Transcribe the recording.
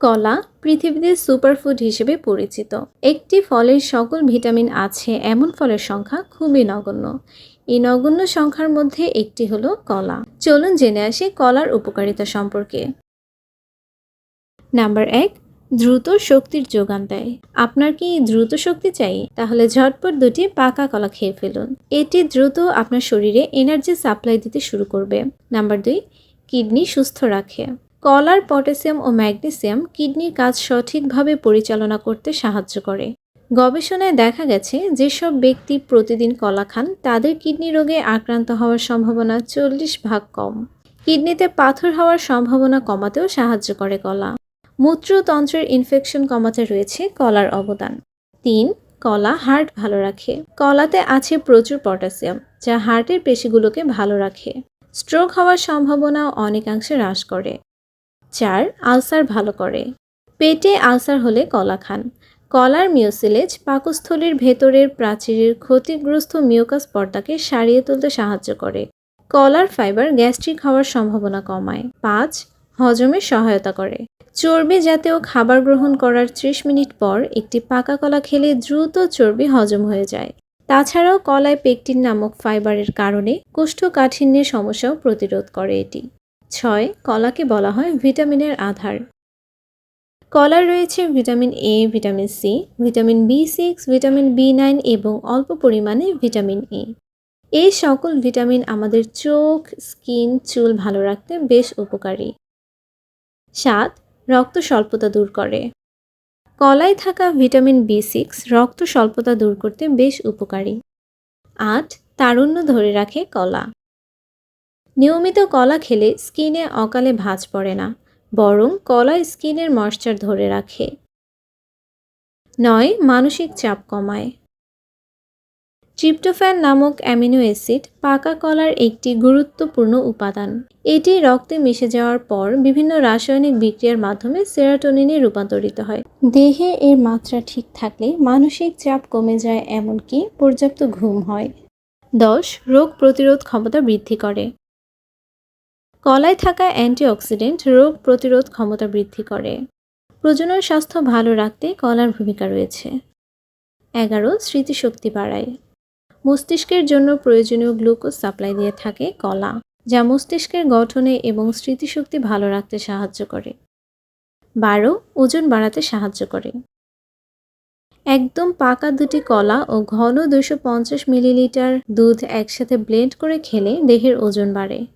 কলা পৃথিবীতে সুপারফুড হিসেবে পরিচিত। একটি ফলের সকল ভিটামিন আছে, এমন ফলের সংখ্যা খুবই নগণ্য। এই নগণ্য সংখ্যার মধ্যে একটি হলো কলা। চলুন জেনে আসি কলার উপকারিতা সম্পর্কে। নাম্বার এক, দ্রুত শক্তির যোগান দেয়। আপনার কি দ্রুত শক্তি চাই? তাহলে ঝটপট দুটি পাকা কলা খেয়ে ফেলুন। এটি দ্রুত আপনার শরীরে এনার্জি সাপ্লাই দিতে শুরু করবে। নাম্বার দুই, কিডনি সুস্থ রাখে। কলার পটাশিয়াম ও ম্যাগনেসিয়াম কিডনির কাজ সঠিকভাবে পরিচালনা করতে সাহায্য করে। গবেষণায় দেখা গেছে, যেসব ব্যক্তি প্রতিদিন কলা খান, তাদের কিডনি রোগে আক্রান্ত হওয়ার সম্ভাবনা চল্লিশ ভাগ কম। কিডনিতে পাথর হওয়ার সম্ভাবনা কমাতেও সাহায্য করে কলা। মূত্রতন্ত্রের ইনফেকশন কমাতে রয়েছে কলার অবদান। তিন, কলা হার্ট ভালো রাখে। কলাতে আছে প্রচুর পটাশিয়াম যা হার্টের পেশিগুলোকে ভালো রাখে। স্ট্রোক হওয়ার সম্ভাবনা অনেকাংশে হ্রাস করে। চার আলসার ভালো করে। পেটে আলসার হলে কলা খান। কলার মিওসিলেজ পাকস্থলীর ভেতরের প্রাচীরের ক্ষতিগ্রস্ত মিওকাস পর্দাকে সারিয়ে তুলতে সাহায্য করে। কলার ফাইবার গ্যাস্ট্রিক হওয়ার সম্ভাবনা কমায়। পাঁচ, হজমে সহায়তা করে। চর্বি জাতীয় খাবার গ্রহণ করার ত্রিশ মিনিট পর একটি পাকা কলা খেলে দ্রুত চর্বি হজম হয়ে যায়। তাছাড়াও কলায় পেকটিন নামক ফাইবারের কারণে কোষ্ঠকাঠিন্যের সমস্যাও প্রতিরোধ করে এটি। ছয়, কলাকে বলা হয় ভিটামিনের আধার। কলার রয়েছে vitamin A vitamin C vitamin B six vitamin B nine এবং অল্প পরিমাণে ভিটামিন এ এই সকল ভিটামিন আমাদের চোখ, স্কিন, চুল ভালো রাখতে বেশ উপকারী। সাত, রক্ত স্বল্পতা দূর করে। কলায় থাকা ভিটামিন বি সিক্স রক্ত স্বল্পতা দূর করতে বেশ উপকারী। আট, তারুণ্য ধরে রাখে কলা। নিয়মিত কলা খেলে স্কিনে অকালে ভাঁজ পড়ে না, বরং কলা স্কিনের ময়শ্চার ধরে রাখে। নয়, মানসিক চাপ কমায়। ট্রিপ্টোফ্যান নামক অ্যামিনো অ্যাসিড পাকা কলার একটি গুরুত্বপূর্ণ উপাদান। এটি রক্তে মিশে যাওয়ার পর বিভিন্ন রাসায়নিক বিক্রিয়ার মাধ্যমে সেরাটোনিনে রূপান্তরিত হয়। দেহে এর মাত্রা ঠিক থাকলে মানসিক চাপ কমে যায়, এমনকি পর্যাপ্ত ঘুম হয়। দশ, রোগ প্রতিরোধ ক্ষমতা বৃদ্ধি করে। কলায় থাকা অ্যান্টিঅক্সিডেন্ট রোগ প্রতিরোধ ক্ষমতা বৃদ্ধি করে। প্রজনন স্বাস্থ্য ভালো রাখতে কলার ভূমিকা রয়েছে। এগারো, স্মৃতিশক্তি বাড়ায়। মস্তিষ্কের জন্য প্রয়োজনীয় গ্লুকোজ সাপ্লাই দিয়ে থাকে কলা, যা মস্তিষ্কের গঠনে এবং স্মৃতিশক্তি ভালো রাখতে সাহায্য করে। বারো, ওজন বাড়াতে সাহায্য করে। একদম পাকা দুটি কলা ও ঘন দুশো মিলিলিটার দুধ একসাথে ব্লেন্ড করে খেলে দেহের ওজন বাড়ে।